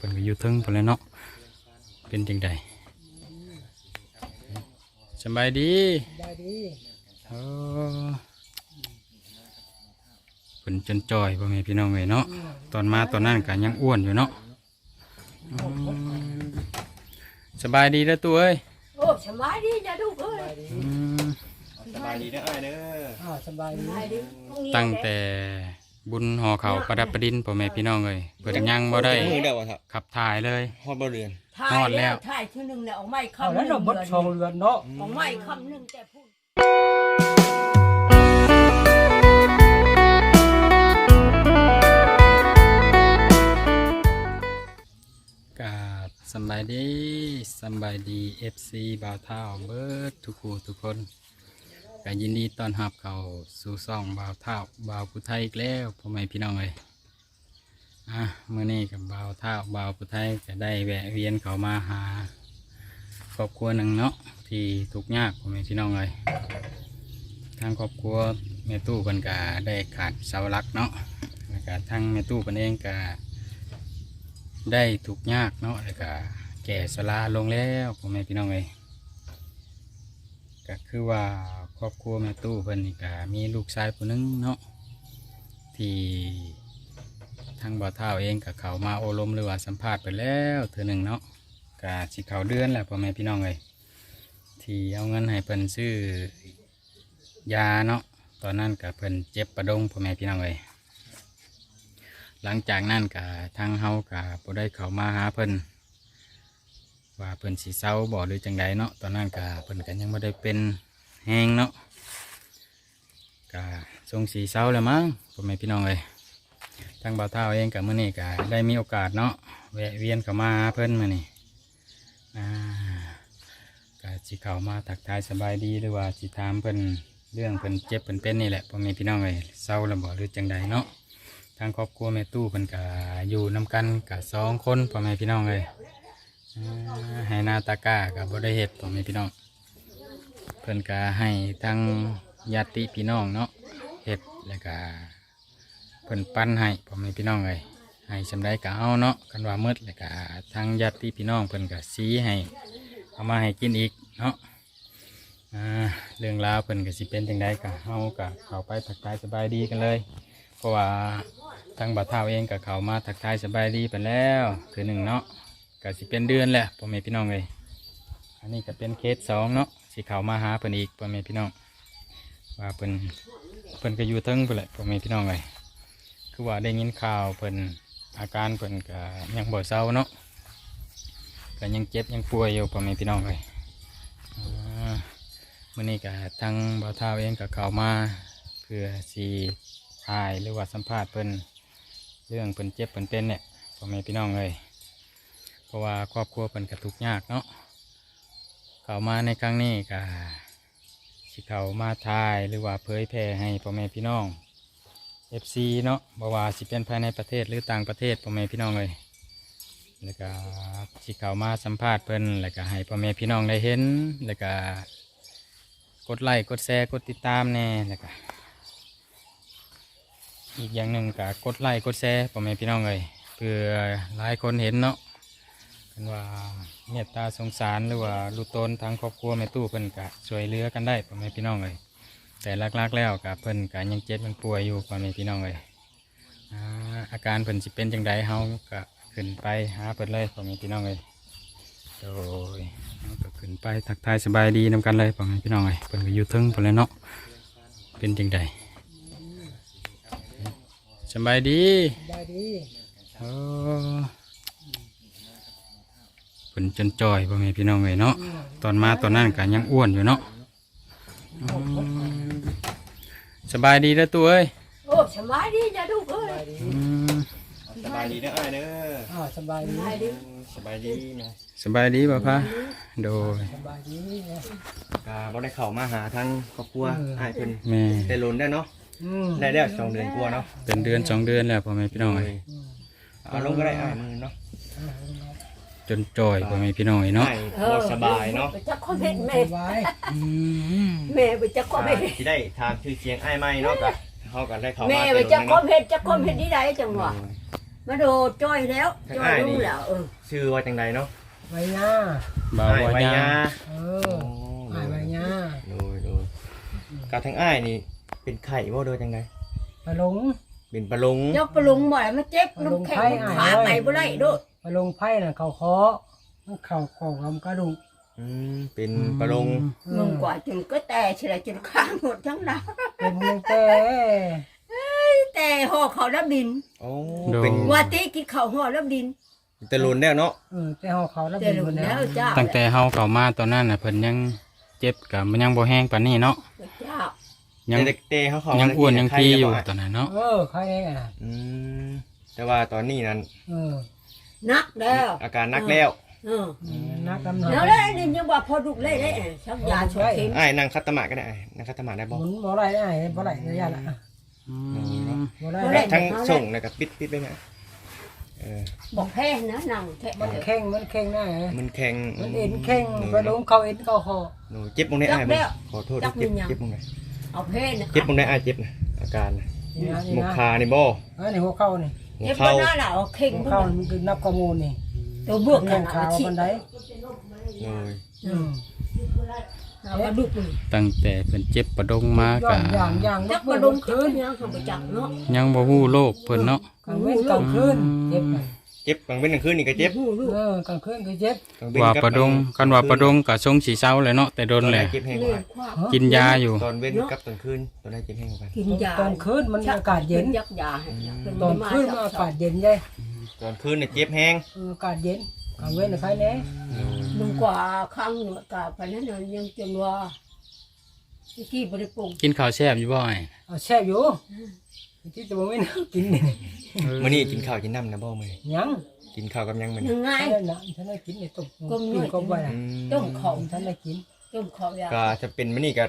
เพิ่นก็อยู่เทึงเพิ่นแหล้วเนาะเป็นจังไดสำบายดีได้ดีเออเพิ่นจนจ่อยพ่อแม่พี่น้องเอ้ยเนาะตอนมาตอนนั้นก็ยังอ้วนอยู่เนาะอืมสบายดีแล้วตัวเอ้ยโอ้สบายดีจ้ะลูกเอ้ยอืมสบายดีเด้ออ้ายเด้ออ่าสบายดีสบายดีตั้งแต่ บุญห่อเขาวประดับประดินพ่อแม่พี่น้องเอ้ยเพิ่นยังบ่ได้มือเดียวอะครับขับถ่ายเลยฮอดบ่เรือนถ่ายฮอดแล้แล้ววถ่ายชื่อหนึ่งแล้วออกไม้เอาคำหแล้วนึ่เรางบดชองเรือนเนาะออกไม้คำหนึ่งแต่พูดกับสำบายดีสำบายดี FC บ่าวเท่าเบิดทุกคู่ทุกคน ก็ยินดีต้อนรับเขาสู่ซ่องบ่าวเท่าบ่าวผู้ไทยอีกแล้วพ่อแม่พี่น้องเอ้ยอะเมื้อนี้กับบ่าวเท่าบ่าวผู้ไทยก็ได้แวะเวียนเขามาหาครอบครัวหนึ่งเนาะที่ทุกข์ยากพ่อแม่พี่น้องเอ้ยทางครอบครัวแม่ตู้เพิ่นก็ได้ขาดเสาหลักเนาะแล้วก็ทางแม่ตู้เพิ่นเองก็ได้ทุกข์ยากเนาะแล้วก็แก่สลาลงแล้วพ่อแม่พี่น้องเอ้ยก็คือว่า ครอบครัวแม่ตู้เพิ่นนี่ก็มีลูกชายผู้หนึงเนาะที่ทางบ่าวเท่าเองกับเขามาโอลมหรือว่าสัมภาษณ์ไปแล้วเธอหนึ่งเนาะก็สิเขาเดือนแหละพ่อแม่พี่น้องเอ้ยที่เอาเงินให้เพิ่นซื้อยาเนาะตอนนั้นกับเพิ่นเจ็บประดงพ่อแม่พี่น้องเอ้ยหลังจากนั้นก็ทางเฮาก็บ่ได้เขามาหาเพิ่นว่าเพิ่นสิเศร้าบ่หรือจังใดเนาะตอนนั้นก็เพิ่นก็ยังบ่ได้เป็น แห้งเนาะก็ทรงสีเศร้าแล้วมั้งพ่อแม่พี่น้องเอ้ยทางบ่าวเท่าเองกับมื้อนี้ก็ได้มีโอกาสเนาะแวะเวียนเข้ามาเพิ่นมื้อนี้อ่าก็สิเข้ามาทักทายสบายดีหรือว่าสิถามเพิ่นเรื่องเพิ่นเจ็บเพิ่นเป็นนี่แหละพ่อแม่พี่น้องเอ้ยเศร้าแล้วบ่หรือจังใดเนาะทางครอบครัวแม่ตู้เพิ่นก็อยู่นำกันกับสองคนพ่อแม่พี่น้องเลยอ่าให้นาตากากับบ่ได้เฮ็ดพ่อแม่พี่น้อง เพิ่นก็ให้ทางญาติพี่น้องเนาะเฮ็ดแล้วก็เพิ่นปั้นให้พ่อแม่พี่น้องเลยให้สำได้ก็เอาเนาะกันว่ามืดแล้วก็ทางญาติพี่น้องเพิ่นก็สีให้เอามาให้กินอีกเนาะอ่าเรื่องราวเพิ่นก็สิเป็นจังไดก็เฮาก็เข้าไปทักทายสบายดีกันเลย เพราะว่าทางบ่าวเท่าเองกับเขามาทักทายสบายดีไปแล้วคือหนึ่งเนาะก็สิเป็นเดือนแหละพ่อแม่พี่น้องเลยอันนี้ก็เป็นเคสสองเนาะ สิเขามาหาเพิ่นอีกพ่อแม่พี่น้อง ว่าเพิ่นเพิ่นก็อยู่เทิงไปแหละพ่อแม่พี่น้องเลยคือว่าได้ยินข่าวเพิ่นอาการเพิ่นก็ยังบ่เศร้าเนาะก็ยังเจ็บยังป่วยอยู่พ่อแม่พี่น้องเลยอ่ามื้อนี้ก็ทางบ่าวเท่าเองกับเขามาเพื่อสิถ่ายหรือว่าสัมภาษณ์เพิ่นเรื่องเพิ่นเจ็บเพิ่นเป็นเนี่ยพ่อแม่พี่น้องเลยเพราะว่าครอบครัวเพิ่นกระทุกข์ยากเนาะ เขามาในครั้งนี้ก็สิเขามาถ่ายหรือว่าเผยแพร่ให้พ่อแม่พี่น้อง FC เนาะบ่ว่าสิเป็นภายในประเทศหรือต่างประเทศพ่อแม่พี่น้องเลยแล้วก็สิเขามาสัมภาษณ์เพิ่นแล้วก็ให้พ่อแม่พี่น้องได้เห็น แล้วก็กดไลค์กดแชร์กดติดตามแน่แล้วก็อีกอย่างหนึ่งก็กดไลค์กดแชร์พ่อแม่พี่น้องเลยเพื่อหลายคนเห็นเนาะกันว่า เมตตาสงสารหรือว่าลูกตนทางครอบครัวแม่ตู้เพิ่นก็ช่วยเหลือกันได้พ่อแม่พี่น้องเลยแต่หลักๆแล้วกับเพิ่นก็ยังเจ็บมันป่วยอยู่พ่อแม่พี่น้องเลยอ่าอาการเพิ่นสิเป็นจังใดเฮาก็ขึ้นไปหาเพิ่นเลยพ่อแม่พี่น้องเลยโดยเฮาก็ขึ้นไปทักทายสบายดีนำกันเลยพ่อแม่พี่น้องเลยเพิ่นก็อยู่เทึงเพิ่นเลยเนาะเป็นจังใดสบายดีได้ดีโอ้ เพิ่นจนจ่อยพ่อแม่พี่น้องเลยเนาะตอนมาตอนนั้นก็ยังอ้วนอยู่เนาะอืมสบายดีแล้วตัวเอ้ยโอ้สบายดีจ้ะลูกเอ้สยบายดีอืมสบายดีเด้ออ้ายเด้ออ่าสบายดีสบายดีสบายดีนะสบายดีป่ะพะโดยสบายดีเนี่ยก็บ่ได้เข้ามาหาทางครอบครัวอ้ายเพิ่นแม่ได้ลนได้เนาะอืมได้แล้วสองเดือนกว่าเนาะเป็นเดือนสองเดือนแล้วพ่อแม่พี่น้องเลยเอาลงก็ได้อ้ายมือเนาะ จนจ่อยพ่อแม่พี่น้องเลยเนาะอ้ายบ่สบายเนาะไปจักคอมเมนต์แม่สบายอืมแม่ไปจักคอมเมอ่านต์สิได้ถามชื่อเสียงอ้ายใหม่เนาะก็เฮาก็ได้เข้ามาแม่ไปแต่จักโดนคอเนาะมเมนต์จักคอมเมนต์ที่ใดจังหวะแมาโดดจ้อยแล้วจ้อยรู้แล้วเออชื่อว่าจังใดเนาะใบหญ้าบ่าวอ้ายว่าไว้ยา ยาเอโอ้ออ้ายใบหญ้าโดยโดยกาทั้งอ้ายนี่เป็นไข่บ่โดยจังใดปลาหลง เป็นปลาลง ยกปลุงบ่อยมันเจ็บน้ำแข็งขาไปบ่ได้โดด ปลาหลงไผ่น่ะเขาเคาะมันเข่าของลำกระดูกอืมเป็นปลาลงมึงกว่าจนก็แต่เฉลยจนข้างหมดทั้งนั้นเป็นมึงแต่แต่ห่อเขาแล้วดินโอ้เป็นว่าตีกินข้าวห่อแล้วดินตะลุนแล้วเนาะเออแต่หอเขาแล้วแต่เป็นลูคกนแล้แล้ววเจ้าตั้งแต่เฮาเข้ามาตอนนั้นน่ะเพิ่นยังเจ็บกับมันยังบ่แห้งปานนี้เนาะเจ้ายังแต่เตะเขาเขายังอ้วนยังพีอยู่ไข่ตอนนั้นเนาะเออใครเองอะอืมแต่ว่าตอนนี้นั้นเออ นักแล้วอาการหนักแล้วเออนักดำน้ำแล้วแล้วนี่ยังว่าพอดุเล่ได้ชักยาชกเข็มอ้ายนั่งคัตตะหมาก็ได้อ้ายนั่งคัตตะหมาได้หบ่มุนบ่ไรได้บ่ไรระยะละอืมบ่ไรทั้งส่งแล้วก็ปิดปิดไปไหมเออบอกแพ้นะนั่งแท้มันแข้งมันแข้งได้มันแข็งมันเอ็นแข้งปลาหลงเขาเอ็นเขาคอหนูเจ็บตรงไหนอ้ายบ่ขอโทษนะเจ็บเจ็บตรงไหนเอาแพ้นะเจ็บตรงไหนอ้ายเจ็บนะอาการนะนี่นะนี่หมกนะคานี่บ่อันนี้หัวเข้านี่ หัวเจ็บเข่าหน้าหล่าเข่งหัวเข้ามันคือนับข้อมูลนี่ตัวเบือกแข้กันงขาเอาฉีบัดนไดโอ้ยอืมเอากระดูกนี่ตั้งแต่เพิ่นเจ็บประดงมาย่ก็างอย่างอย่างจักเมื่มาอดลมงคืคืนนยังทำประจักษ์เนาะยังบ่ฮู้โรคเพิ่นเนาะกลางเว้นกลางคืนเจ็บเจ็บกลางเว้นกลางคืนนี่ก็เจ็บหูลูกเออกลางคืนก็เจ็บกลางเว้นว่ากับประดงกันว่าประดงก็ทรงสีเศร้าเลยเนาะแต่โดนแหละเจ็บแห้งกเล่ว่านความกินยาอยู่ ตอนเว้นกับตอนคืนตอนไหนเจ็บแห้งกว่ากันกินยาตอนคืนมันอากาศเย็นยักยาให้ตอนคืนมันอากาศเย็นเลยตอนคืนเนี่ยเจ็บแห้งเอออากาศเย็นกลางเว้นใครแน่มึงกว่าข้างหนวดกาไปนั้นยังจนว่าที่บริปรุงกินข้าวแซ่บอยู่บ่อยเอาแช่บอยู่ ที่จะบ่ไม่น่ากินนี่มื้อนี้กินข้าวกินน้ำนะบ่มื้อนี้ยังกินข้าวกับหยังมื้อนี้ยังไงฉันได้นะฉันได้กินไอ้ต้มกินก็ไว้นะอืมต้มของฉันได้กินต้มขอยาก็จะเป็นมื้อนี้ก็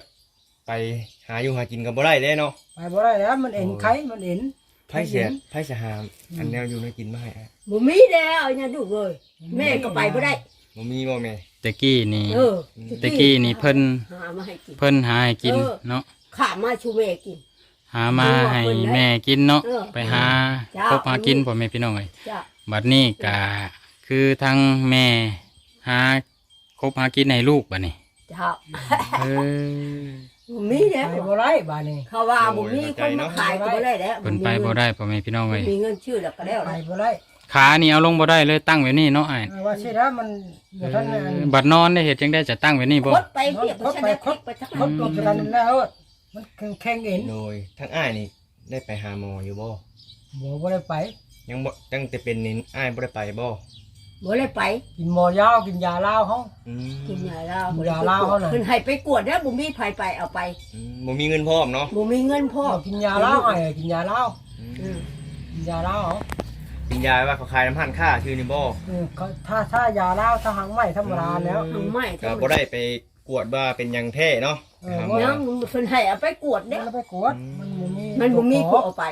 ไปหาอยู่หากินกันบ่ได้เด้เนาะไปบ่ได้แล้วมันเอ็นไข่มันเอ็นไผเสียไผสิหาอันแนวอยู่ในกินมาให้อะบ่มีแล้วเนี่ยดูเลยแม่ก็ไปบ่ได้บ่มีบ่แม่ ตะกี้นี่เออตะกี้นี่เพิ่น หามาให้กิน เพิ่นหาให้กินเออ เนาะขามาชูแม่กิน หามาให้แม่กินเนาะเออไปหาจ้าพบหากินพ่อแม่พี่น้องเอ้ยจ้ะบัดนี้ก็คือทั้งแม่หาคบหากินให้ลูกบัดนี้จ้ะเออบ่มีแล้วไปบ่ได้บ้านนี้เขาว่าบ่มีคนมาขายก็บ่ได้แล้วเพิ่นไปบ่ได้พ่อแม่พี่น้องบ่เอ้ยมีเงินชื่อแล้วก็แล้วไปนะบ่ได้ขานี่เอาลงบ่ได้เลยตั้งไว้นี่เนาะอ้ายเออว่าใช่แล้วมันบ่ทันอันบัดนอนได้เฮ็ดจังได้จะตั้งไว้นี่บ่คดไปเปียกฉันได้คดไปทั้งคนั้ดนลงกันแล้ว มันแข็งเอ็นโดยทั้งอ้ายนี่ได้ไปหาหมออยู่บ่บ่บ่ได้ไปยังบ่ตั้งแต่เป็นนี่อ้ายบ่ได้ไปบ่บ่ได้ไปกินหมอยาวกินยาลาวเฮาอืมกินยาลาวยาลาวเขาน่ะเพิ่นให้ไปกวดแล้วบ่มีไผไปเอาไปอืมบ่มีเงินพร้อมเนาะบ่มีเงินพ่อกินยาลาวไอ้กินยาลาวอืมอืมกินยาลาวกินยาว่าเขาขายน้ำพันค่าชื่อนี่บ่เออเขาถ้าถ้ายาลาวถ้าหางไหมธรรมดาแล้วทำไมก็บ่ได้ไปก วดว่าเป็นหยังแท้เนาะเออ หาหมอยังเพิ่นให้เอาไปกวดแล้เด้วไปกวดมันบ่มีมันบ่มีผู้เอาไป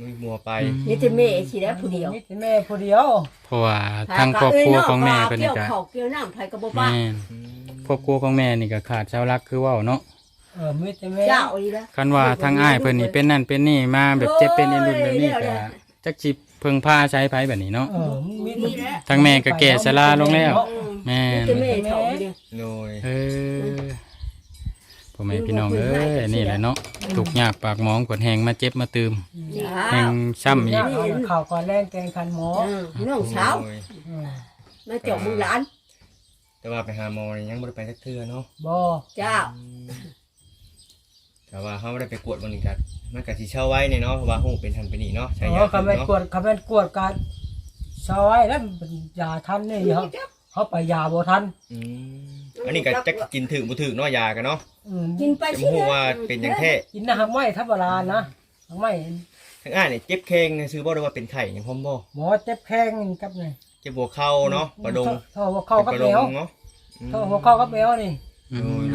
มีมัวไป นี่แต่แม่สิได้ผู้เดียวมีแต่แม่ผู้เดียวเพราะว่าทางครอบครัวของแม่เพิ่นนี่เกี่ยวก็ข้าวเกี่ยวน้ำไผก็บ่ป้าแม่นครอบครัวของแม่นี่ก็ขาดเสาหลักคือเว้าเนาะเออมีแต่แม่เจ้าอีแล้วคันว่าทางอ้ายเพิ่นนี่เป็นนั่นเป็นนี่มาแบบเจ็บเป็นอันนู่นแบบนี้ก็จักสิเพิ่งพาใช้ไผแบบนี้เนาะเออมีนี่แหละทางแม่ก็แก่ชราลงแล้วอืมแม่นี่นแต่แม่เฒ่าเดียวโดยเออพ่อแม่พี่น้องเอ้ยนี่แหละเนาะทุกข์ยากปากหมองกดแหงมาเจ็บมาตืมจ้าแหงซ้ำอียากเอาข่าวก่อนแรงแกงคันหมออืมน้องสาวโดยเออมาเจาะมึงหลานแต่ว่าไปหาหมอนี่ยังบ่ได้ไปสักเทื่อเนาะบ่เจ้า แต่ว่าเขาไม่ได้ไปกวดบริการมันก็สิเช่าไว้เนี่ยเนาะเพราะว่าหูเป็นทันเป็นนี่เนาะใช้เอยาอเขาไม่เนาะกวดเขาไม่กวดกันซอยแล้วมันเป็นยาทันนี่เขาเขาไปยาบ่ทันอืมอันนี้ก็จะกินถึงบ่ถึงเนาะยากันเนาะอืมกินไปจะสิบ่ฮู้ว่าเป็นหยังแท้กินนะหักไม้ธรรมดานะหักไม้ทั้งอ้ายนี่เจ็บแข้งเนี่ยซื้อบ่ได้ว่าเป็นไข้หยังพร้อมบ่หมอเจ็บแข้งกับนี่เจ็บหัวเข่าเนาะประดงเท่าหัวเข่ากับประเอดวงเนาะอืมเท่าหัวเข่ากับเอวนี่อืม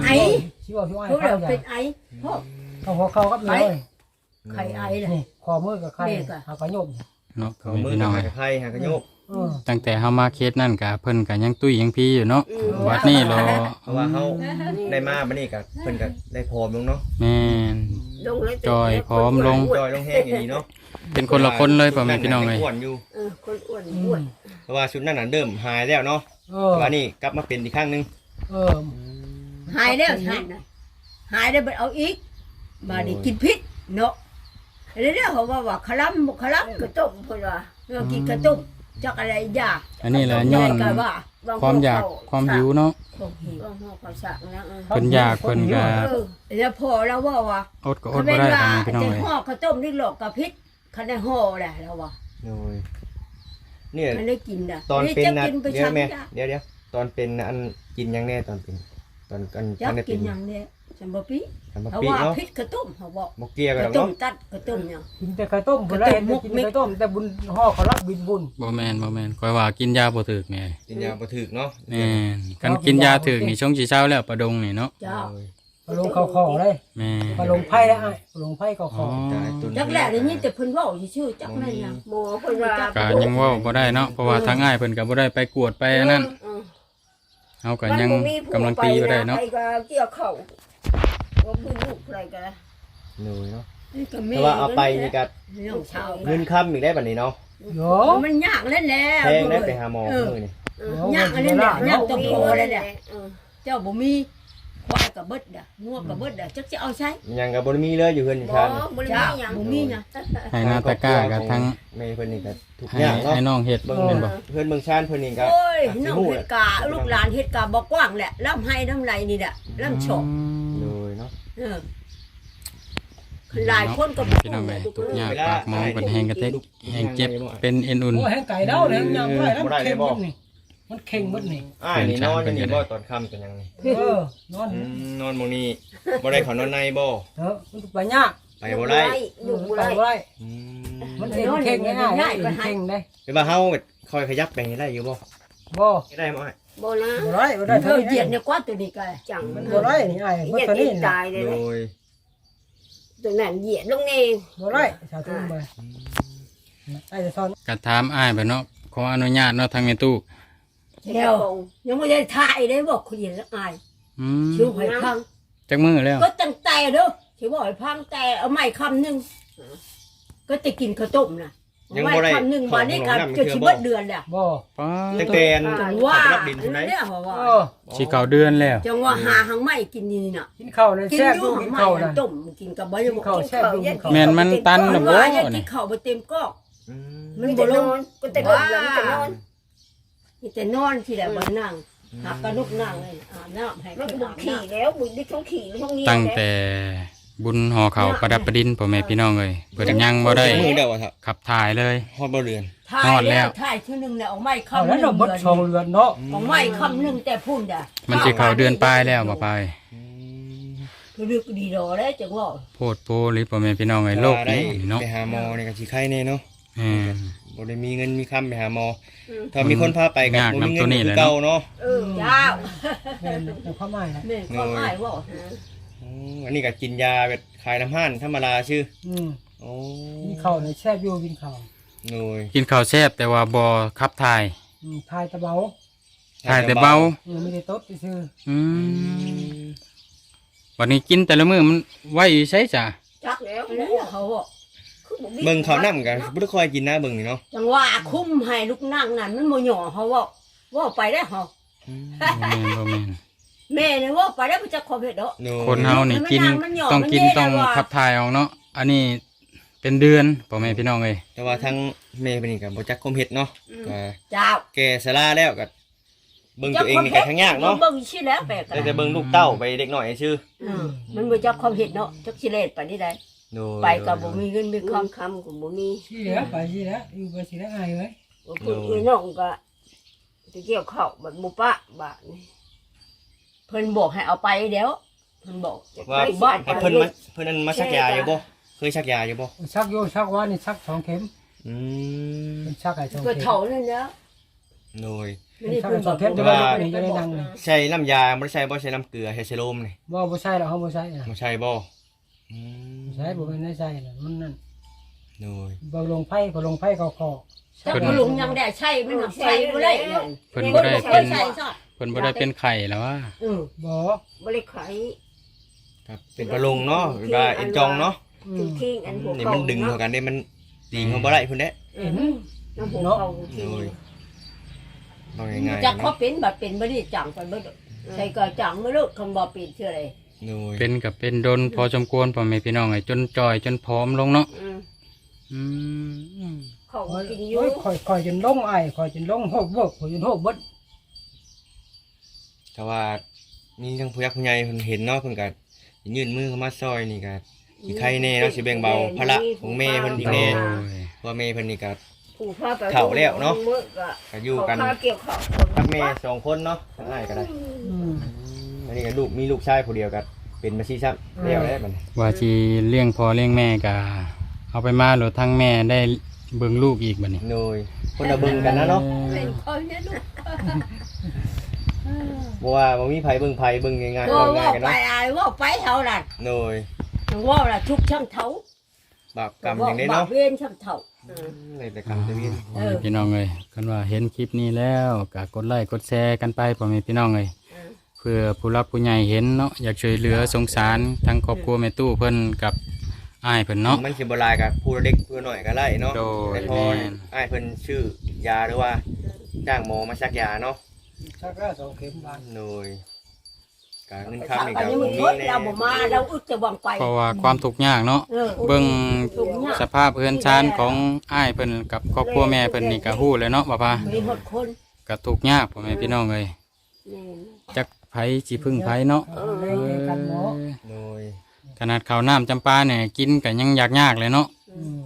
ไอชิว่าชิว่าพวกให้เราเขาเป็อนย่างไอพ่อเท่าหัวเข่ากับเอวนี่ไข่ไอเลยนี่ข้อมือกับไข่เด็กอะหากระโยมเนาะพ่เขาอแม่มือพี่หน้องนาเอ้ยไข้หากระโยกเออตั้งแต่เฮามาเคสนั่นก็เพิ่นก็ยังตุ้ยยังพี่อยู่เนาะวัดนี้รอเพราะว่าเขาได้มาบัดนี้ก็เพิ่นก็ได้พร้อมลงเนาะแม่นลงเลยจอยพร้อมลงจอยลงแห้งอย่างนี้เนาะเป็นคนละคนเลยพ่อแม่พี่น้องเลยอ้วนอยู่เอเออคนอ้วนอือ้วมนเพราะว่าชุดนั้นน่ะเริ่มหายแล้วเนาะเออแต่ว่านี่กลับมาเป็นอีกครั้งหนึงเออ หายแล้วหายนะหายได้วไปเอาอีกมาดิกินพิษเนาะเรื่องเขาว่าว่าขลัมบ่ขลัมกระต้มเพิ่นว่าเรื่องกินกระต้มจักอะไรยากอันนี้แหละย้อนก็ว่าความอยากความหิวเนาะความหิวความสักนะเออเพิ่นอยากเพิ่นก็เออแล้วพอแล้วว่าว่าอดก็อดบ่ได้ทางนี้พี่น้องจะเอ้ยห่อข้าวต้มนี่หลอกกับพิษคันได้ห่อแหละแล้วว่าโดยเนี่ยคันได้กินน่ะตอนเป็นจะนะกินไปเดี๋ยวช้ำแม่จ้ะเดี๋ยวเดี๋ยวตอนเป็นน่ะอันกินยังแน่ตอนเป็น ตอนกันจักทันได้กิเป็นนอย่างเนี้ยจำบ่ปีทำมาเพราะปีว่าเนาะพิษข้าวต้มเขาบอกบ่เกี่ยวกันข้าหรวอกต้มเนาะตัดข้าวต้มเนี่ยกินแต่ข้าวต้มบ่ได้ข้าวต้มมุกกินมิกข้าวต้มแต่บุญห่อเขารับบินบุญบ่แม่นบ่แม่นคอยว่ากินยาบ่ถูกแม่กินยาบ่ถึกเนาะแม่นกันกินยาถูกนี่ช่วงสิเช้าแล้วประดงนี่เนาะเจ้าโดยปลาลงเขาขอเลยแม่ปลาลงไผ่ได้ไอ้ปลาลงไผ่เขาขอ๋ออตายตุนจักแหละเดี๋ยวนี้แต่เพิ่นเว้าชื่อๆจักแม่นหยังหมอเพิ่นว่าก็ยังเว้าบ่ได้เนาะเพราะว่าทางอ้ายเพิ่นก็บ่ได้ไปกวดไปอันนั้นเออ เฮาก็ยังกำลังตีอยู่ได้เนาะใครก็เกี่ยวเข้าว่ามีลูกอะไรกันละโดยเนาะนี่ก็แม่แต่ว่าเอาไปนี่ก็เรื่องชาวเงินค้ำอีกได้บัดนี้เนาะโยมันยากแล้วแหละแพงได้ไปหาหมอมื้อนี่เออยากแล้วแหละยากต้องพอแล้วแหละเออเจ้าบ่มี ควายกับเบิดอะงัวกับเบิดอะจักจะเอาใช้ยังก็บ่ได้มีเลยอยู่เพิ่นอยู่บ่ทานบ่มีหยังบ่มีหยังให้นาตะกร้ากับทั้งแม่เพิ่นนี่ก็ทุกให้อย่างเนาะให้น้องเฮ็ดเบิ่งแม่นบ่เพิ่นเบิ่งชานเพิ่นนี่ก็โอ้ยน้องเฮ็ดกาลูกหลานเฮ็ดกาบ่กว้างแหละล่ำให้น้ำไหลนี่แหละล่ำชอกโดยเนาะเออหลายคนก็พี่น้องเอ้ยทุกอย่างปากหมองเป็นแหงกระเทกแหงเจ็บเป็นเอ็นอุ่น โอ้แห้งไก่เด้าเนี่ยยังบ่ได้แล้วมันเค็มหมดนี่ มันเค็งหมดนี่อ้ายนี่นอนอยู่นี่บ่ตอนค่ำเป็นยังไงเออนอนอืมนอนหมองนี้บ่ได้เขานอนในบ่เออมันไปยากไปบ่ได้อยู่บ่ไปได้บ่ได้อืมมันเห็นเค็งง่ายๆเห็นเค็งได้ไปว่าเฮาแบบคอยขยับไปได้อยู่บ่บ่ได้บ่อ้ายบ่นะบ่ได้บ่ได้เธเท่าอนี้เหยียดเนี่ยกว่าตัวนี้ก็จังมันบ่ได้นี่ไอ้เบิดตัวนี้เหยียดน่ะตายเลยโดนะยตัวนั้นเหยียดลงนี่บ่ได้ชาวทุ่งไปไอ้จะซ่อนก็ถามอ้ายไปเนาะขออนุญาตเนาะทางแม่ตู้ แล้วยังไม่ได้ถ่ายได้บอกคุณเหยียดละอายอืมชื่อหอยพัง จักมือแล้ว ก็ตั้งแต่เด้อที่บอกหอยพังแต่เอาไม้คำหนึงก็จะกินข้าวต้มน่ะเอาไม้คำหนึงมานี่กันจะชิบเดือนแหละบ่ป้าตั้งแต่อันจังว่ารับดินพุ่นไหนเนี่ยว่าว่าเออสิเก่าเดือนแล้ว จังว่าหาหางไม้กินนี่น่ะกินข้าวเลยกินแซ่บออยู่ยู่หากิงนไม้ข้าวน่ะนะต้มกินกับใบมะกินข้าวแซ่บอยู่กินข้าวแม่นมันตันมัน่ะนบ่ว่าอย่ากินี่นข้าวบ่เต็มกอกอืมมันบ่ลงก็แต่นอนแต่นอน มีแต่นอนที่แหละบ่นั่งหักกระลุกนั่งเลยอาบน้ำให้มันเพิ่นบุอากบขี่น้ำแล้วบุกได้ท้องขี่ท้องนี้ตั้งแต่บุญห่อเขาวประดับประดินพ่อแม่พี่น้องเอ้ยเพิ่นยังบ่ได้มือเดียวอะครับขับถ่ายเลย ฮอดบ่เรือนถ่ายนอนแล้แล้ว วถ่ายชื่อหนึ่งเนี่ยเอาไม้ข้าวคำหแล้วนึ่งเราบดชองเรือนเนาะเอาไม้คำหนึ่งแต่พุ่นเด้อมันสิเข้าเดือนปลายแล้วบ่ปลายลึกดีรอแล้วจังว่าโพดโพหรือพ่อแม่พี่น้องเอ้ยโลกได้นี้เนาะไปหาหมอนี่ก็สิไข้แน่เนาะแม่น บ่ได้มีเงินมีคำไปหาหมอถ้ามีคนพาไปก็ยากบ่มีนำเงิตัวนนี้คืแหอละเก่าเนาะเนาะเออเจ้าแม่นเอาข้าวไม้นะแม่ก็อ้ายว่าอืมอันนี้ก็กินยาแบบขายน้ำห้านธรรมดาชื่ออืมโอ้กินข้าวเลยแซ่บอยู่กินข้าวหน่วยกินข้าวแซ่บแต่ว่าบ่ขับถ่ายอืมทายตะเบาถ่ายแต่เบาอืมไม่ได้ตดซื่ออืมวันนี้กินแต่ละมื้อมันไว้ใช้จ้ะจักแล้วแล้วเขาบอกคือ บุกเบิ่งข้าวน้ำกันบ่ได้คอยกินนะเบิ่งนี่เนาะจังว่าคุ้มให้ลูกนั่งนั่นมันโมหย่อเขาว่าว่าไปได้เหรอบ่แม่นบ่แม่นแม่เนี่ยว่าไปได้มันจะขอเผ็ดเนาะหน่วยคนเฮานี่กินมันหยอกต้องกินมันแย่ต้องว่ะขับถ่ายออกเนาะอันนี้เป็นเดือนพ่อแม่พี่น้องเอ้ยแต่ว่าทั้งแม่เป็นนี่ก็บ่จักคมเฮ็ดเนาะก็เจ้าแก่สลาแล้วก็เบิ่งตัวเองนี่ก็ทั้งยากเนาะเบิ่งชื่อแล้วแปลกแต่แต่เบิ่งลูกเต้าไปเด็กน้อยชื่ออืมมันบ่จักความเห็นเนาะจักสิเลดไปนี่ได้ หน่วยไปกับบ่มีเงินมีคคำำคำของบุมีๆที่แล้วไปที่แล้วอยู่ไปที่แล้วอายเว้ยว่าพูดคุยน้องก็จะเกี่ยวเข้าแบบบุปะบาทนี่เพิ่นบอกให้เอาไปเดี๋ยวเพิ่นบอกว่าไปบ้านให้เพิ่นมาเพิ่นนั้นมาชักยาอยู่บ่เคยชักยาอยู่บ่ชักโยชักว่านี่ชักสองเข็มอืมเป็นชักไอ้สองก็เข็มเท่านั้นแล้วหน่วยไม่ได้ชักเพิ่ไอ้นสบอองกเข็มจะได้ลูกนี่จะได้ดังนี่ใช้น้ำยาบ่ได้ใช้บ่ใช้น้ำเกลือใช้เซรั่มนี่บ่บ่ใช่หรอกเฮาบ่ใช่น่ะบ่ใช่บ่ อืมบ่ใช่บ่แม่นได้ใช่น่ะมันนั่นหน่วยบ่ลงไผ่บ่ลงไผ่เขาขอถ้าบ่ลุงยังได้ใช่มันหักใส่บ่ได้เลยเพิ่นบ่ได้เป็น ใช่ใช่เพิ่นบ่ได้เป็นไข่แล้วว่าเออบ่บริไข ครับเป็นปลาลงเนาะเป็นปลาเอ็นจองเนาะอืถึมงทิ้งอันหัวนี่เข่ามันดึงเข้ากันได้มันตีงเขาบ่ได้พุ่นเด้เห็นแน้ำหูเนาะเขาทีโดยบอกง่ายๆจักเขาเนาะเป็นบัดเป็นบ่ได้จังไปเบิดใส่ก็จังบ่รู้คำบ่เป็นชื่ออะไร โดยเป็นกับเป็นโดนพอสมควรพ่อแม่พี่น้องไอ้จนจอยจนผอมลงเนาะอืมอืมเขาโอ้ยกินอยู่คอยคอยจนลงไอคอยจนลงหกเบิกคอยจนหกเบิดแต่ว่ามีทั้งผู้ยักษ์ผู้ใหญ่เพิ่นเห็นเนาะเพิ่นก็ยื่นมือเข้ามาซอยนี่ก็สิใครแน่เนาะสิแบ่งเบาภาระของแม่เพิ่นอีกโดแน่ยเพราะว่าแม่เพิ่นนี่ก็ ผูกผ้าไปเฒ่าแล้วเนาะมือก็ก็อยู่กันเขาพาเกี่ยวเขากับแม่สองคนเนาะทั้งอ้ายก็ได้ อืม อันนี้ก็ลูกมีลูกชายผู้เดียวกันเป็นมาซี่ซ้ำแล้วแล้วมันว่าจีเลี้ยงพ่อเลี้ยงแม่ก็เอาไปมาหรือทั้งแม่ได้เบิ่งลูกอีกบัดนี้โดยคนละเบิ่งกันนะเนาะเป็นคนเนี่ยลูกบ่ว่าบ่มีไผเบิ่งไผเบิ่งง่ายๆบ่ว่าว่าง่ายกันไปเนาะอายว่าไปเท่านั้นโดยว่าล่ะทุกช่างเฒ่าบาปกรรมอย่างได้เนาะบปเวรช่างเฒ่าเลยแต่กรรมจะเวียนพ่อแม่พี่น้องเลยกันว่าเห็นคลิปนี้แล้วก็กดไลค์กดแชร์กันไปพ่อแม่พี่น้องเลย เพื่อผู้รักผู้ใหญ่เห็นเนาะอยากช่วยเหลือสงสารทั้งครอบครัวแม่ตู้เพิ่นกับอ้ายเพิ่นเนาะ มันสิบ่หลายกับผู้เด็กผู้น้อยก็ไล่เนาะโดยแต่พอแม่น อ้ายเพิ่นชื่อยาหรือว่าจ้างหมอมาซักยาเนาะชักแล้วสองเข็มบานโดยการเงินถ้าคำนี่กัก็นยังบ่มึงมีเบิดแน่เราบ่มาเราอึดจะวางไปเพราะว่าความทุกข์ยากเนาะ เออเบิ่งทุกอย่างสภาพเพื่อนชานของอ้ายเพิ่นกับครอบครัวแม่เพิ่นนี่ก็ฮู้เลยเนาะว่าพามีหมดคนก็ทุกข์ยากพ่อแม่พี่น้องเลยนี่จัก ไผสิพึ่งไผเนาะเออได้ได้กันเนาะโดยขนาดข้าวน้ำจำปาเนี่ยกินก็ยังยากยากๆเลยเนาะอืม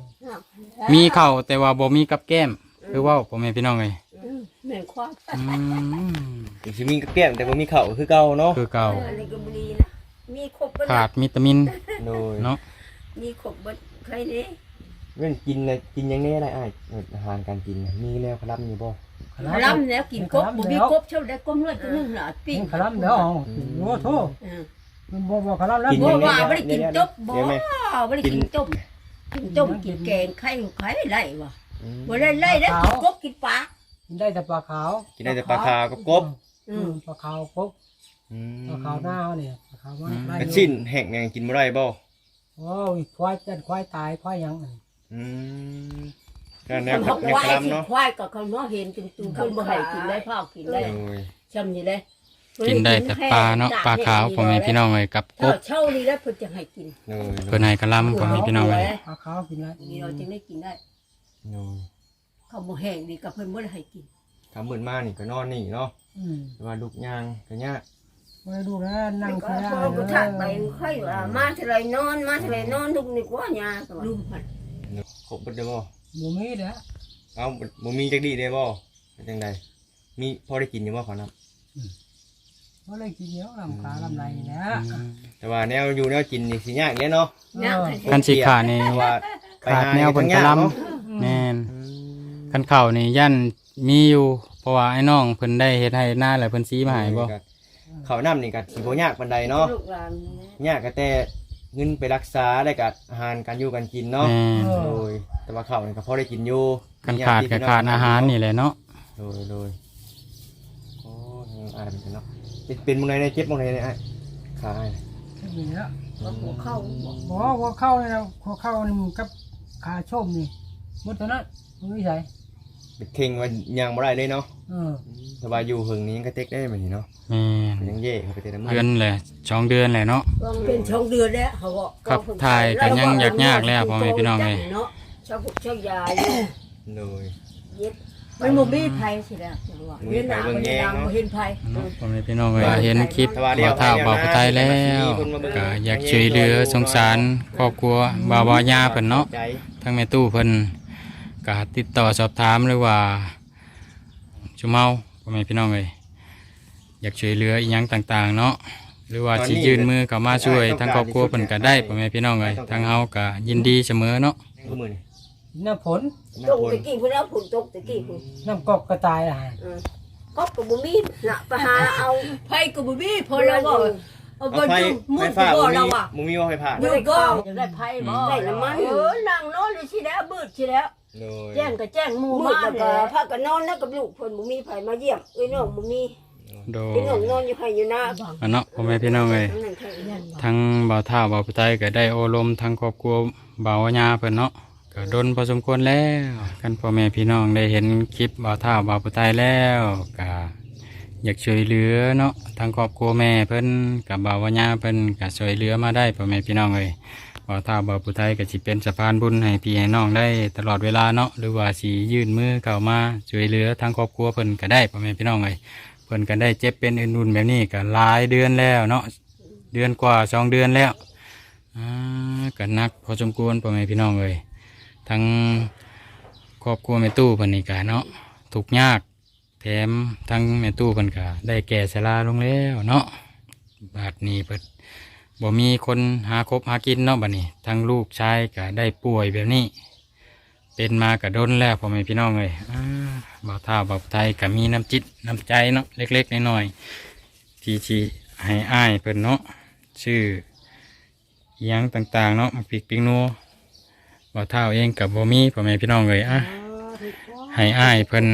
มีข้าวแต่ว่าบ่มีกับแก้มคือเว่าพ่อแม่พี่น้องเลยแม่นความอืมถึงสิมีกระเปี้ยมแต่บ่มีข้าวคือเก่าเนาะคือเก่าอันนี้ก็บุรีนะมีครบเบิดขาดวิตามินโดยเนาะมีครบเบิดใครนี่เรื่องกินน่ะกินหยังแน่ได้อ้ายเอออาหารการกินน่ะมีแนวคลับอยู่บ่ข ลำแล้วกินกบบ่มีกบเท่าได้กบน้อยตัวหนึงน่ะปิ้กิงนขลับแล้วเอาโอ้โทษเออมันบ่บ่ขลับแล้วกินบ่ยังไงว่าบ่ได้กินจบบ่เดี๋ยวแม่บ่ได้กินจบกินจบกินแกงไข่ไข่ไล่ว่ะอืมบ่ได้ไล่ได้กินกบกินปลากินได้แต่ปลาขาวกินได้แต่ปลาคาวกับกบอืมปลาขาวกบอืมปลาขาวหน้าเนี่ยปลาขาวว่าไล่กระชิ้นแห้งยังกินบ่ได้บ่โอ้ยควายจันควายตายควายหยังอืม ก็แนควนคเขาแนวควาคยลับสิเนาะควายก็เขาเนาะเห็นจุ่มๆเพิ่นบ่ให้กินได้ข้าวกินได้โดยช่ำนี่เลยกินได้แต่ปลาเนาะปลาขาวพ่อแม่พี่น้องเลยกับกถ้าบเช่านี่แล้วเพิ่นจะให้กินโดยเพิ่นให้กะลำพ่อแม่พี่น้องเลยปลาขาวกินได้นี่เราจึงได้กินได้ โดยข้าวหมูแห้งนี่ก็เพิ่นบ่ได้ให้กินทำเหมือนมานี่ก็นอนนี่เนาะอืมแต่ว่าลูกยางก็ยากไม่ดูนะนั่งก็คือได้พอกูถัดไปค่อยว่ามาเท่าไรนอน มาเท่าไรนอนทุกนี่กว่าหยาตัวลุมมันครบเบิดได้บ่ หมูมีเด้อเอาบ่มีจักดีได้บ่เป็นจังไดมีพอได้กินอยู่บ่ขอนับก็เลยกินเยอะลำขาลำไรนะแต่ว่าแนวอยู่แนวกินนี่สิยากแน่เนาะนะคันสิขาดนี่เพราะว่าไปขาดหแนวเพิ่นกะลำแม่นคันข้าวนี่ยันมีอยู่เพราะว่าไอ้น้องเพิ่นได้เฮ็ดให้หน้าแล้วเพิ่นซีมาให้บ่ข้าวน้ำนี่ก็สิบ่ยากปานใดเนาะลูกหลานยากก็แต่ เงินไปรักษาได้กับอาหารการอยู่การกินเนาะแม่น โดยแต่ว่าข้าวนี่ก็พอได้กินอยู่กันขาดก็ขาดอาหารนี่แหละเนาะโดยโดยโอ้ยอะไรเป็นเนาะเป็นเป็นมื้อไหนเนี่ยเจ็บมื้อไหนเนี่ยไอ้ขาไอ้มีแล้วหัวเข้าบ่บอกว่าหัวเข้าเนี่ยนะหัวเข้านี่กับขาชมนี่หมดตัวนั้นมันไม่ใช่ เป็นเข่งว่ายังบ่ได้เลยเนาะเออแต่ว่าอยู่หึงนี้ยังก็เต็กได้เหมือนเนาะแม่นมันยังเย่เข้าไปเต็มน้ำมันเดือนแหละสองเดือนแหละเนาะ เป็นช่องเดือนแล้วเขาบอกครับถ่ายก็ยังยากๆแล้วพ่อแม่พี่น้องเอ้ย เนาะชอบชอบยาอยู่โดยเย็ดมันบ่มีไผสิแล้วเห็นหน้าบ่เห็นหลังบ่เห็นไผเนาะพ่อแม่พี่น้องเอ้ยเห็นคลิปแต่ว่าเดี๋บ่ยวาวเท่าบ่าวผู้ไทยแล้วก็อยากช่วยเหลือสงสารครอบครัวบ่าวบ่าวยาเพิ่นเนาะใจทั้งแม่ตู้เพิ่น ก็ติดต่อสอบถามหรือว่าชุมเฮาพ่อแม่พี่น้องเอ้ยอยากช่วยเหลืออีหยังต่าง ๆ เนาะหรือว่าสิยื่นมือเข้ามาช่วยทางครอบครัวเพิ่นก็ได้พ่อแม่พี่น้องเอ้ยทางเฮาก็ยินดีเสมอเนาะก็มือนี่น้ำผลตกตะกี้พุ่นแล้วพุ่นตกตะกี้พุ่นน้ำกอกกระตายอะก็กับบุมีน่ะไปหาเอาไผก็บ่มีพอเราบอกเอาเอาบ่ไฟจุมุ่ไฟงฟ้าบ่บ่มีเราอะบ่มีว่าไฟผ่า อยู่ก็จะได้ไผบ่เออนั่งนอนอยู่สิแล้วบืดสิแล้ว โดยแจ้งก็แจ้งหมู่มืมาดแล้วแหก็ละพากันนอนแล้วกับลูกเพิ่นบ่มีไผมาเยี่ยมเอ้ยน้องบ่มีโดยไอ้น้องนอนอยู่ให้อยู่หน้าอันเนาะพ่อแม่พี่น้องเอ้ยนั่นแค่นั้นทั้งบ่าวเท่าบ่าวผู้ไทยก็ได้โอลมทั้งครอบครัวบ่าวยาเพิ่นเนาะก็โดนพอสมควรแล้วกันพ่อแม่พี่น้องได้เห็นคลิปบ่าวเท่าบ่าวผู้ใต้แล้วก็อยากช่วยเหลือเนาะทางครอบครัวแม่เพิ่นกับบ่าววญาเพิ่นก็ช่วยเหลือมาได้พ่อแม่พี่น้องเลย บ่าวท่าบ่าวผู้ใต้ก็สิเป็นสะพานบุญให้พี่ให้น้องได้ตลอดเวลาเนาะหรือว่าสิยื่นมือเข้ามาช่วยเหลือทางครอบครัวเพิ่นก็ได้พ่อแม่พี่น้องเลยเพิ่นก็ได้เจ็บเป็นอื่นๆแบบนี้ก็หลายเดือนแล้วเนาะเดือนกว่าสองเดือนแล้วอ่าก็นักพอสมควรพ่อแม่พี่น้องเลยทั้งครอบครัวแม่ตู้เพิ่นนี่ก็เนาะทุกข์ยากแถมทั้งแม่ตู้เพิ่นก็ได้แก่ชราลงแล้วเนาะบาดนี้เพิ่น บ่มีคนหาคบหากินเนาะบัดนี้ ทั้งลูกชายก็ได้ป่วยแบบนี้ เป็นมากระดนแล้วพ่อแม่พี่น้องเลยบ่าวท่าบ่าวไทยก็มีน้ำจิตน้ำใจเนาะเล็กๆน้อยๆที่ที่ให้อ้ายเพิ่นเนาะชื่อยังต่างๆเนาะปิกปิกนัวบ่าวเท่าเองกับบ่มีพ่อแม่พี่น้องเลยอะให้อ้ายเพิ่น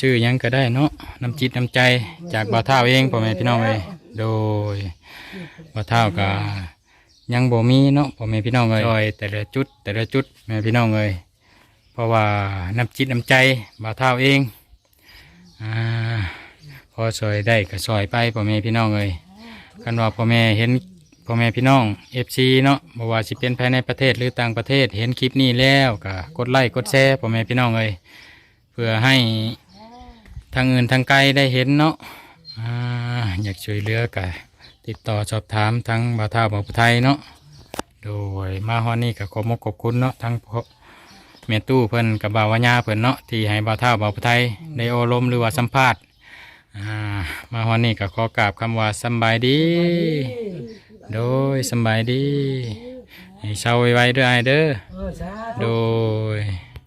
ชื่อยังก็ได้เนาะน้ำจิตน้ำใจจากบ่าวเท่าเองพ่อแม่พี่น้องเลยโดย บ่าวเท่าก็ยังบ่มีเนาะพ่อแม่พี่น้องเลยซอยแต่ละจุด แต่ละจุดแม่พี่น้องเลยเพราะว่าน้ำจิตน้ำใจบ่าวเท่าเองอ่าพอซอยได้ก็ซอยไปพ่อแม่พี่น้องเลยกันว่าพ่อแม่เห็นพ่อแม่พี่น้อง FC เนาะบ่ว่าสิเป็นภายในประเทศหรือต่างประเทศเห็นคลิปนี้แล้วก็กดไลค์กดแชร์พ่อแม่พี่น้องเลยเพื่อให้ทางอื่นทางไกลได้เห็นเนาะอ่าอยากช่วยเหลือก็ ติดต่อสอบถามทั้งบ่าวเท่าบ่าวผู้ไทยเนาะโดยมาฮอดนี้ก็ขอมกขอบคุณเนาะทั้งพ่อแม่ตู้เพิ่นกับบ่าววญาเพิ่นเนาะที่ให้บ่าวเท่าบ่าวผู้ไทยได้โอลมหรือว่าสัมภาษณ์อ่ามาฮอดนี้ก็ขอกราบคำว่าสำบายดี โดยสำบายดีให้เช่าไว้ๆด้วยไอ้ายเด้อเออสาธุโดย